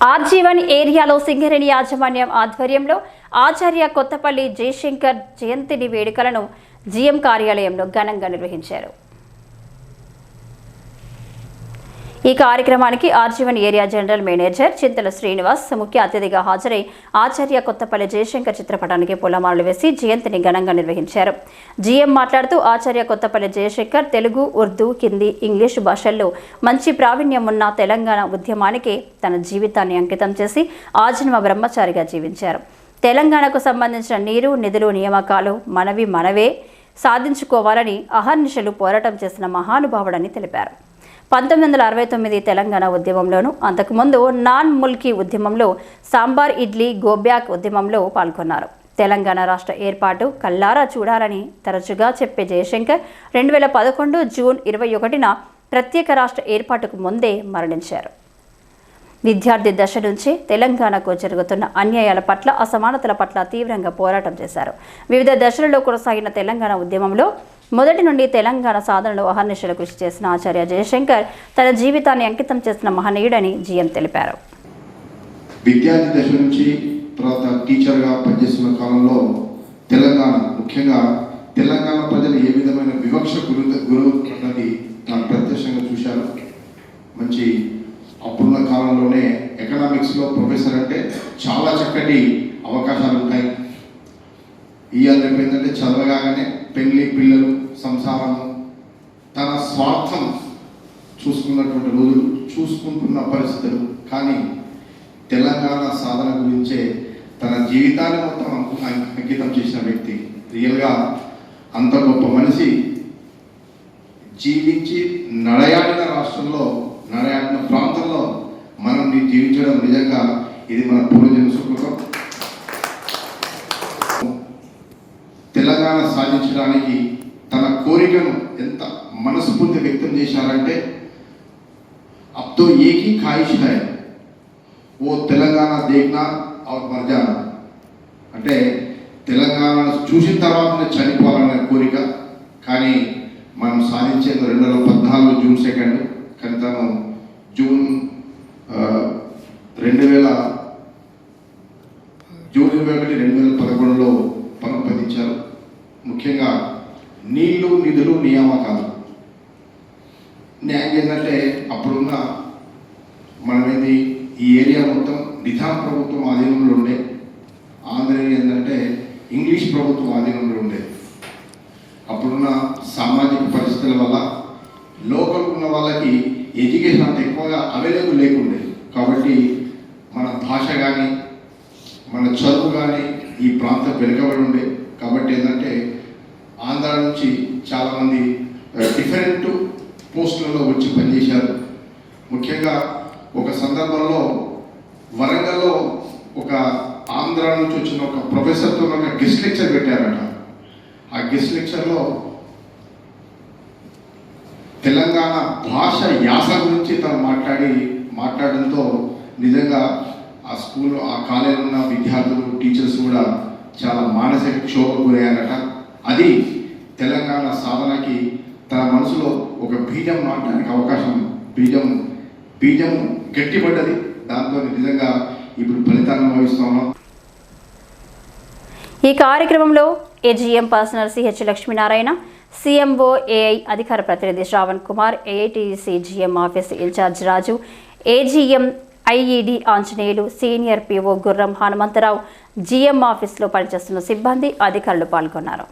RG one ఏరియాలో సింగరేణి యాజమాన్యం ఆధ్వర్యంలో ఆచార్య కొత్తపల్లి జయశంకర్ జయంతిని వేడుకలను జీఎం కార్యాలయంలో ఘనంగా నిర్వహించారు. ఈ కార్యక్రమానికి RG one area general manager Chintala Srinivas ముఖ్య అతిథిగా హాజరై ఆచార్య కొత్తపల్లి జయశంకర్ చిత్రపటానికి పూలమాలలు వేసి జయంతిని ఘనంగా నిర్వహించారు. జీఎం మాట్లాడుతూ ఆచార్య కొత్తపల్లి జయశంకర్ తెలుగు ఉర్దూ హిందీ ఇంగ్లీషు భాషల్లో మంచి ప్రావీణ్యం ఉన్న తెలంగాణ ఉద్యమానికి తన జీవితాన్ని అంకితం చేసి ఆజన్మ బ్రహ్మచారిగా జీవించారు. తెలంగాణకు సంబంధించిన నీరు నిధులు నియామకాలు మనవి మనవే. సాధించుకోవాలని అహర్నిశలు పోరాటం చేసిన మహానుభావుడని తెలిపారు. పంతొమ్మిది వందల అరవై తొమ్మిది తెలంగాణ ఉద్యమంలోను అంతకుముందు నాన్ ముల్కీ ఉద్యమంలో సాంబార్ ఇడ్లీ గోబ్యాక్ ఉద్యమంలో పాల్గొన్నారు. తెలంగాణ రాష్ట్ర ఏర్పాటు కల్లారా చూడాలని తరచుగా చెప్పే జయశంకర్ రెండు వేల పదకొండు జూన్ ఇరవై ఒకటిన ప్రత్యేక రాష్ట్ర ఏర్పాటుకు ముందే మరణించారు. విద్యార్థి దశ నుంచి తెలంగాణకు జరుగుతున్న అన్యాయాల పట్ల అసమానతల పట్ల తీవ్రంగా పోరాటం చేశారు. వివిధ దశలలో కొనసాగిన తెలంగాణ ఉద్యమంలో మొదటి నుండి తెలంగాణ సాధనలో అహర్నిశలు కృషి చేసిన ఆచార్య జయశంకర్ తన జీవితాన్ని అంకితం చేసిన మహనీయుడని జీఎం తెలిపారు. విద్యార్థి దశ నుంచి తర్వాత టీచర్గా పనిచేస్తున్న కాలంలో తెలంగాణ ముఖ్యంగా తెలంగాణ ప్రజలు ఏ విధమైన వివక్ష గురి గురు అన్నది నాకు ప్రత్యక్షంగా చూశాను. మంచి ఎకనామిక్స్లో ప్రొఫెసర్ అంటే చాలా చక్కటి అవకాశాలు ఉంటాయి. ఇవాళ రేపు ఏంటంటే చదవగానే పెళ్ళి పిల్లలు సంసారము తన స్వార్థం చూసుకున్నటువంటి రోజులు చూసుకుంటున్న పరిస్థితులు. కానీ తెలంగాణ సాధన గురించే తన జీవితాన్ని మొత్తం అంకితం చేసిన వ్యక్తి. రియల్గా అంత గొప్ప మనిషి జీవించి నడయాడిన రాష్ట్రంలో నడయాడిన ప్రాంతంలో మనం నీ జీవించడం నిజంగా ఇది మన పూర్వజన సుకృతం తెలంగాణ సాధించడానికి తన కోరికను ఎంత మనస్ఫూర్తి వ్యక్తం చేశారంటే అప్తో ఏకీ ఖాయిష్ హై ఓ తెలంగాణ దేఖ్నా అవుట్ మర్జాన. అంటే తెలంగాణ చూసిన తర్వాతనే చనిపోవాలనే కోరిక కానీ మనం సాధించేది రెండు వేల పద్నాలుగు జూన్ సెకండ్ కానీ రెండు వేల జూన్ ఇరవై ఒకటి రెండు వేల పదకొండులో పరమపదించారు ముఖ్యంగా నీళ్ళు నిధులు నియామకాలు. న్యాయం ఏంటంటే అప్పుడున్న మనమేది ఈ ఏరియా మొత్తం నిజాం ప్రభుత్వం ఆధీనంలో ఉండే. ఆంధ్ర ఏంటంటే ఇంగ్లీష్ ప్రభుత్వం ఆధీనంలో ఉండే. అప్పుడున్న సామాజిక పరిస్థితుల వల్ల లోకల్ ఉన్న వాళ్ళకి ఎడ్యుకేషన్ అంత ఎక్కువగా అవైలబుల్ లేకుండే. కాబట్టి భాష కానీ మన చదువు కానీ ఈ ప్రాంతం వెనుకబడి ఉండే కాబట్టి ఏంటంటే ఆంధ్ర నుంచి చాలామంది డిఫరెంట్ పోస్టులలో వచ్చి పనిచేశారు. ముఖ్యంగా ఒక సందర్భంలో వరంగల్లో ఒక ఆంధ్ర నుంచి వచ్చిన ఒక ప్రొఫెసర్తో ఒక గెస్ట్ లెక్చర్ పెట్టారట. ఆ గెస్ట్ లెక్చర్లో తెలంగాణ భాష యాస గురించి తను మాట్లాడి మాట్లాడడంతో నిజంగా ఆ స్కూల్లో ఆ కాలేజీలో ఉన్న విద్యార్థులు టీచర్స్ కూడా చాలా మానసిక క్షోభకు గురయ్యారట. అది తెలంగాణ సాధనకి తన మనసులో ఒక బీజం నాటడానికి అవకాశం బీజం బీజం గట్టిపడ్డది. దాంతో నిజంగా ఇప్పుడు ఫలితాన్ని అనుభవిస్తా ఉన్నాం. ఈ కార్యక్రమంలో AGM personal CH Lakshminarayana CMO AI అధికార ప్రతినిధి Sravan Kumar AITC office incharge Raju AGM IED Anjaneyulu senior PO Gurram Hanumantharao GM ఆఫీస్లో పనిచేస్తున్న సిబ్బంది అధికారులు పాల్గొన్నారు.